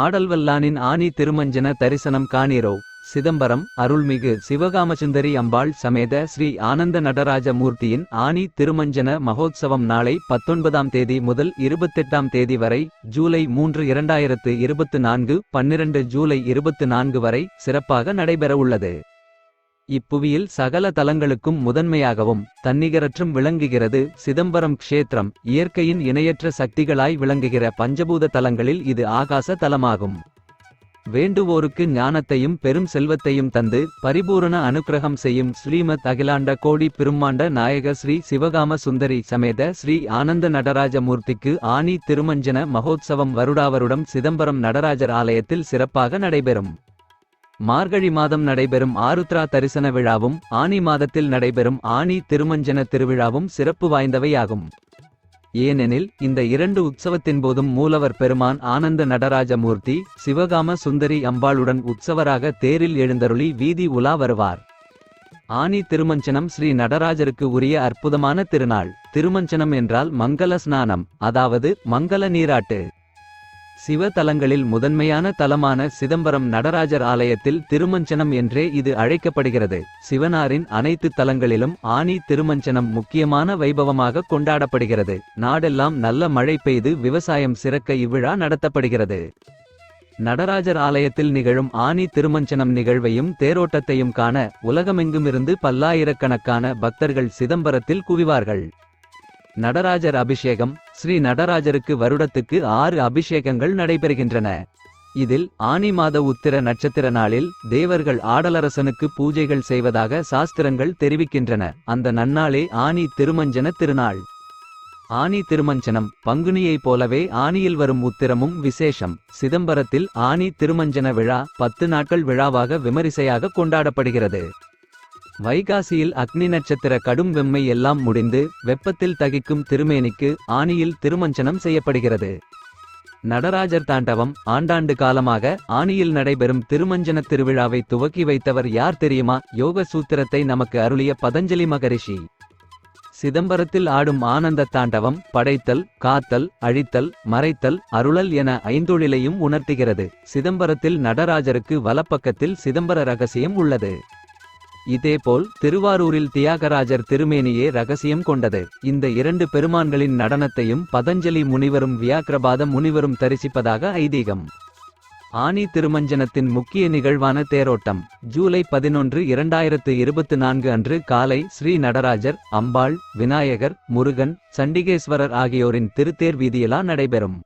ஆடல்வல்லானின் ஆனி திருமஞ்சன தரிசனம் காணீரோ. சிதம்பரம் அருள்மிகு சிவகாமசுந்தரி அம்பாள் சமேத ஸ்ரீ ஆனந்த நடராஜ மூர்த்தியின் ஆனி திருமஞ்சன மகோத்சவம் நாளை பத்தொன்பதாம் தேதி முதல் இருபத்தெட்டாம் தேதி வரை ஜூலை மூன்று இரண்டாயிரத்து இருபத்து நான்கு பன்னிரண்டு ஜூலை இருபத்து நான்கு வரை சிறப்பாக நடைபெறவுள்ளது. இப்புவியில் சகல தலங்களுக்கும் முதன்மையாகவும் தன்னிகரற்றும் விளங்குகிறது. சிதம்பரம் க்ஷேத்திரம் இயற்கையின் இணையற்ற சக்திகளாய் விளங்குகிற பஞ்சபூத தலங்களில் இது ஆகாச தலமாகும். வேண்டுவோருக்கு ஞானத்தையும் பெரும் செல்வத்தையும் தந்து பரிபூரண அனுக்கிரகம் செய்யும் ஸ்ரீமத் அகிலாண்ட கோடி பெருமாண்ட நாயக ஸ்ரீ சிவகாம சுந்தரி சமேத ஸ்ரீ ஆனந்த நடராஜ மூர்த்திக்கு ஆனி திருமஞ்சன மகோத்சவம் வருடாவருடம் சிதம்பரம் நடராஜர் ஆலயத்தில் சிறப்பாக நடைபெறும். மார்கழி மாதம் நடைபெறும் ஆருத்ரா தரிசன விழாவும் ஆனி மாதத்தில் நடைபெறும் ஆனி திருமஞ்சன திருவிழாவும் சிறப்பு வாய்ந்தவையாகும். ஏனெனில் இந்த இரண்டு உற்சவத்தின் போதும் மூலவர் பெருமான் ஆனந்த நடராஜமூர்த்தி சிவகாம சுந்தரி அம்பாளுடன் உற்சவராக தேரில் எழுந்தருளி வீதி உலா வருவார். ஆனி திருமஞ்சனம் ஸ்ரீ நடராஜருக்கு உரிய அற்புதமான திருநாள். திருமஞ்சனம் என்றால் மங்கள ஸ்நானம் அதாவது மங்கள நீராட்டு. சிவ தலங்களில் முதன்மையான தலமான சிதம்பரம் நடராஜர் ஆலயத்தில் திருமஞ்சனம் என்றே இது அழைக்கப்படுகிறது. சிவனாரின் அனைத்து தலங்களிலும் ஆனி திருமஞ்சனம் முக்கியமான வைபவமாக கொண்டாடப்படுகிறது. நாடெல்லாம் நல்ல மழை பெய்து விவசாயம் சிறக்க இவ்விழா நடத்தப்படுகிறது. நடராஜர் ஆலயத்தில் நிகழும் ஆனி திருமஞ்சனம் நிகழ்வையும் தேரோட்டத்தையும் காண உலகமெங்குமிருந்து பல்லாயிரக்கணக்கான பக்தர்கள் சிதம்பரத்தில் குவிவார்கள். நடராஜர் அபிஷேகம் ஸ்ரீ நடராஜருக்கு வருடத்துக்கு ஆறு அபிஷேகங்கள் நடைபெறுகின்றன. இதில் ஆனி மாத உத்திர நட்சத்திர நாளில் தேவர்கள் ஆடலரசனுக்கு பூஜைகள் செய்வதாக சாஸ்திரங்கள் தெரிவிக்கின்றன. அந்த நன்னாளே ஆனி திருமஞ்சன திருநாள். ஆனி திருமஞ்சனம் பங்குனியைப் போலவே ஆனியில் வரும் உத்திரமும் விசேஷம். சிதம்பரத்தில் ஆனி திருமஞ்சன விழா பத்து நாட்கள் விழாவாக விமரிசையாக கொண்டாடப்படுகிறது. வைகாசியில் அக்னி நட்சத்திர கடும் வெம்மை எல்லாம் முடிந்து வெப்பத்தில் தகிக்கும் திருமேனிக்கு ஆனியில் திருமஞ்சனம் செய்யப்படுகிறது. நடராஜர் தாண்டவம் ஆண்டாண்டு காலமாக ஆனியில் நடைபெறும் திருமஞ்சன திருவிழாவை துவக்கி வைத்தவர் யார் தெரியுமா? யோக சூத்திரத்தை நமக்கு அருளிய பதஞ்சலி மகரிஷி. சிதம்பரத்தில் ஆடும் ஆனந்த தாண்டவம் படைத்தல் காத்தல் அழித்தல் மறைத்தல் அருளல் என ஐந்தொழிலையும் உணர்த்துகிறது. சிதம்பரத்தில் நடராஜருக்கு வலப்பக்கத்தில் சிதம்பர ரகசியம் உள்ளது. இதேபோல் திருவாரூரில் தியாகராஜர் திருமேனியே ரகசியம் கொண்டது. இந்த இரண்டு பெருமான்களின் நடனத்தையும் பதஞ்சலி முனிவரும் வியாக்கிரபாத முனிவரும் தரிசிப்பதாக ஐதீகம். ஆனி திருமஞ்சனத்தின் முக்கிய நிகழ்வான தேரோட்டம். ஜூலை பதினொன்று இரண்டாயிரத்து இருபத்து நான்கு அன்று காலை ஸ்ரீ நடராஜர் அம்பாள் விநாயகர் முருகன் சண்டிகேஸ்வரர் ஆகியோரின் திருத்தேர் வீதியிலா நடைபெறும்.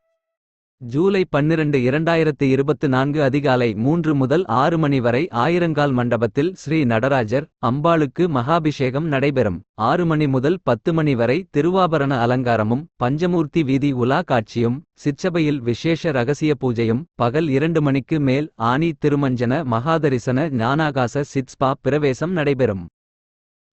ஜூலை பன்னிரண்டு இரண்டாயிரத்து இருபத்து நான்கு அதிகாலை மூன்று முதல் ஆறு மணி வரை ஆயிரங்கால் மண்டபத்தில் ஸ்ரீ நடராஜர் அம்பாளுக்கு மகாபிஷேகம் நடைபெறும். ஆறு மணி முதல் பத்து மணி வரை திருவாபரண அலங்காரமும் பஞ்சமூர்த்தி வீதி உலா காட்சியும் சிச்சபையில் விசேஷ ரகசிய பூஜையும் பகல் இரண்டு மணிக்கு மேல் ஆனி திருமஞ்சன மகாதரிசன ஞானாகாச சித்ஸ்பா பிரவேசம் நடைபெறும்.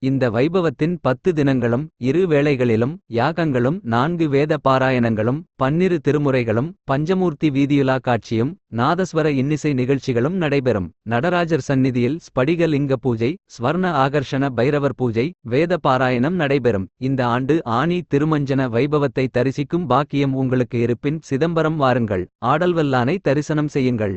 இந்த வைபவத்தின் பத்து தினங்களும் இரு வேளைகளிலும் யாகங்களும் நான்கு வேத பாராயணங்களும் பன்னிரு திருமுறைகளும் பஞ்சமூர்த்தி வீதியுலா காட்சியும் நாதஸ்வர இன்னிசை நிகழ்ச்சிகளும் நடைபெறும். நடராஜர் சந்நிதியில் ஸ்படிக லிங்க பூஜை ஸ்வர்ண ஆகர்ஷண பைரவர் பூஜை வேத பாராயணம் நடைபெறும். இந்த ஆண்டு ஆனி திருமஞ்சன வைபவத்தை தரிசிக்கும் பாக்கியம் உங்களுக்கு இருப்பின் சிதம்பரம் வாருங்கள். ஆடல்வல்லானை தரிசனம் செய்யுங்கள்.